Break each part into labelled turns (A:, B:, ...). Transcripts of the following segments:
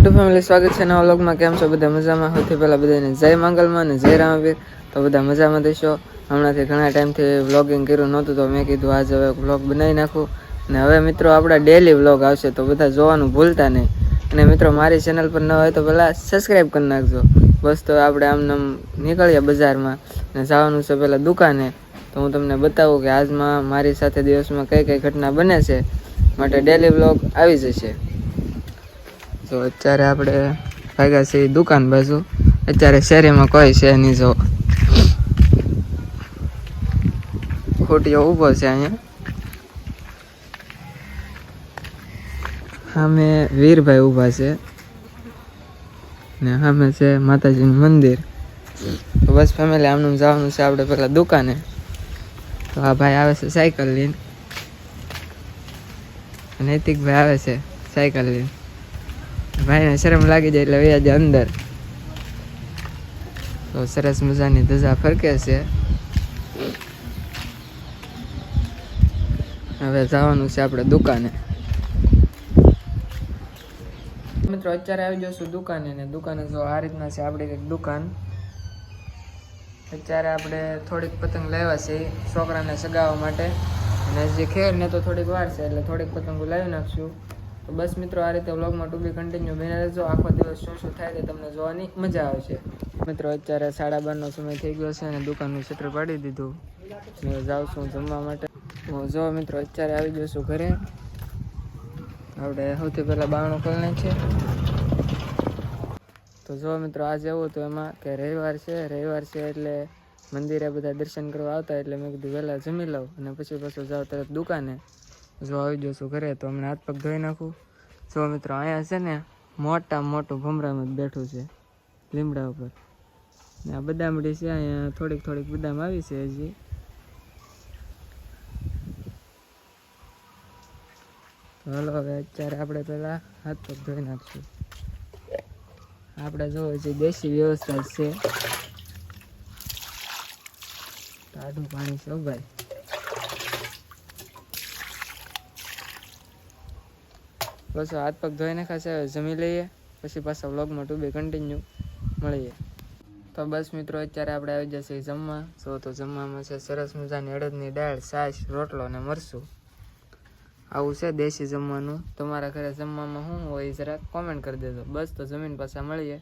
A: Chhotu family સ્વાગત છે નવા વ્લોગમાં કેમ છો? બધા મજામાં? સૌથી પહેલાં બધાને જય મંગલમાં અને જય રામવીર. તો બધા મજામાં દેશો હમણાંથી ઘણા ટાઈમથી વ્લોગિંગ કર્યું નહોતું, તો મેં કીધું આજે હવે વ્લોગ બનાવી નાખું. અને હવે મિત્રો આપણા ડેલી વ્લોગ આવશે, તો બધા જોવાનું ભૂલતા નહીં. અને મિત્રો, મારી ચેનલ પર ન હોય તો પહેલાં સબસ્ક્રાઈબ કરી નાખજો. બસ તો આપણે આમ નામ નીકળીએ બજારમાં. અને જવાનું છે પહેલાં દુકાને. તો હું તમને બતાવું કે આજમાં મારી સાથે દિવસમાં કઈ કઈ ઘટના બને છે. માટે ડેલી વ્લોગ આવી જશે. તો અત્યારે આપણે ભાગ્યા છે દુકાન બાજુ. અત્યારે શેરીમાં કોઈ છે નહીં જો. ખોટીઓ ઊભો છે અહીંયા. સામે વીરભાઈ ઊભા છે. ને સામે છે માતાજીનું મંદિર. બસ ફેમિલી આમનું જવાનું છે આપણે પેલા દુકાને. તો આ ભાઈ આવે છે સાયકલ લઈને. નૈતિકભાઈ આવે છે સાયકલ લઈને. ભાઈને શરમ લાગી જાય એટલે વ્યાજ અંદર. તો સરસ મજાની ધજા ફરકે છે. હવે જવાનું છે આપણે દુકાને. મિત્રો, અત્યારે આવી જશું દુકાને ને દુકાને જો આ રીતના છે આપણી એક દુકાન. અત્યારે આપણે થોડીક પતંગ લાવ્યા છે છોકરાને સગાવવા માટે. અને જે ખેર ને તો થોડીક વાર છે એટલે થોડીક પતંગો લાવી નાખશું. તો બસ મિત્રો, આ રીતે વ્લોગમાં ટુ બી કન્ટિન્યુ બને રહેજો. આખો દિવસ શું શું થાય તે તમને જોવાની મજા આવશે. મિત્રો, અત્યારે સાડા બારનો સમય થઈ ગયો છે અને દુકાનનું શટર પાડી દીધું. હું જાઉં છું જમવા માટે. હું જો મિત્રો, અત્યારે આવી જઈશું ઘરે. આપણે સૌથી પહેલાં બારણું ખોલી છે તો જો મિત્રો, આજે એવું હતું એમાં કે રવિવાર છે. રવિવાર છે એટલે મંદિરે બધા દર્શન કરવા આવતા એટલે મેં કીધું, વહેલા જમી લઉં. અને પછી પાછું જાઉં તરત દુકાને. જો આવી જશું ઘરે તો હમણાં હાથ પગ ધોઈ નાખું. જો મિત્રો અહીંયા છે ને મોટા મોટું ભમરામાં બેઠું છે, લીમડા ઉપર. ને આ બદામડી છે, અહીંયા થોડીક થોડીક બદામ આવી છે હજી. હલો હવે અત્યારે આપણે પહેલાં હાથ પગ ધોઈ નાખશું. આપણે જોવો છે દેશી વ્યવસ્થા છે. ટાઢું પાણી છે ભાઈ. બસ હાથ પગ ધોઈ નાખાશે જમી લઈએ. પછી પાછા વ્લોગમાં ટુ બી કન્ટિન્યુ મળીએ. તો બસ મિત્રો, અત્યારે આપણે આવી જશે જમવા. સો તો જમવામાં છે સરસ મજાની અડદની દાળ, છાશ, રોટલો અને મરસું આવું છે દેશી જમવાનું. તમારા ઘરે જમવામાં શું હોય એ જરાક કોમેન્ટ કરી દેજો. બસ તો જમીન પાછા મળીએ.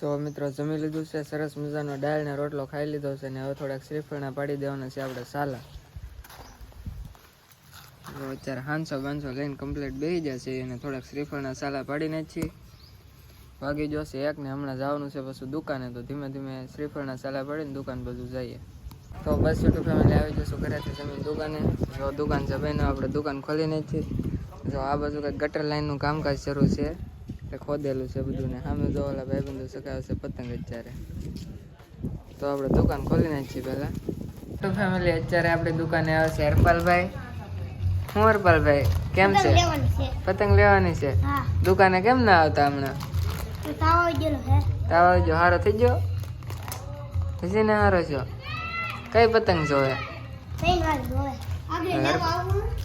A: સો મિત્રો, જમી લીધું છે. સરસ મજાનો દાળ ને રોટલો ખાઈ લીધો છે ને હવે થોડાક શ્રીફળના પાડી દેવાના છે આપણે સાલા. તો અત્યારે હાંસો બાંસો લઈને કમ્પ્લીટ બેસી જશે અને થોડાક શ્રીફળના સાલા પાડી છીએ. ભાગી જશે એક ને હમણાં જવાનું છે પછી દુકાને, તો ધીમે ધીમે શ્રીફળના સાલા પાડીને દુકાન બધું જઈએ. તો બસ યુટ્યુબ ફેમિલી આવી જશું ઘરેથી જમીન દુકાને. જો દુકાન ભાઈને આપણે દુકાન ખોલીને છીએ. જો આ બાજુ કંઈક ગટર લાઈનનું કામકાજ શરૂ છે, એટલે ખોદેલું છે બધું ને. સામે જો ઓલા ભાઈબંધો સકાવે છે પતંગ અત્યારે. તો આપણે દુકાન ખોલીને જ છીએ પહેલાં. તો ફેમિલી અત્યારે આપણી દુકાને આવે છે હરપાલભાઈ. હું હરપાલભાઈ કેમ છે? પતંગ લેવાની છે? દુકાને કેમ ના આવતા હમણાં?
B: તાવ
A: આવજો હારો થઈ ગયો? હજી ને હારો છો? કઈ પતંગ જોવે?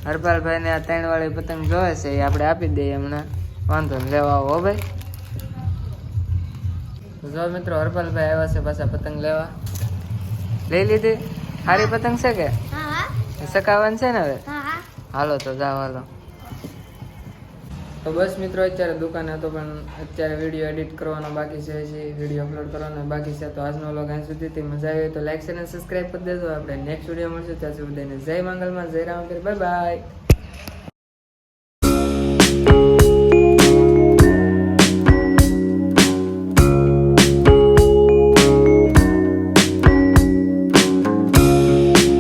A: હરપાલભાઈ ને આ ત્રણ વાળી પતંગ જોવે છે એ આપણે આપી દઈએ હમણાં. વાંધો ને લેવા આવો ભાઈ. જો મિત્રો હરપાલભાઈ આવ્યા છે પાછા પતંગ લેવા. લઈ લીધી? સારી પતંગ છે કે? સકાવન છે ને હવે? હાલો તો જાઓ, હાલો. તો બસ મિત્રો, અત્યારે દુકાને હતો, પણ અત્યારે વીડિયો એડિટ કરવાનો બાકી છે, હજી વીડિયો અપલોડ કરવાનો બાકી છે, તો આજનો વ્લોગ અહીં સુધીથી મજા આવી તો લાઈક અને સબસ્ક્રાઈબ કરી દેજો. આપણે નેક્સ્ટ વીડિયો મળશે, ત્યાં સુધી જય મંગલમાં, જય રામ બાય બાય.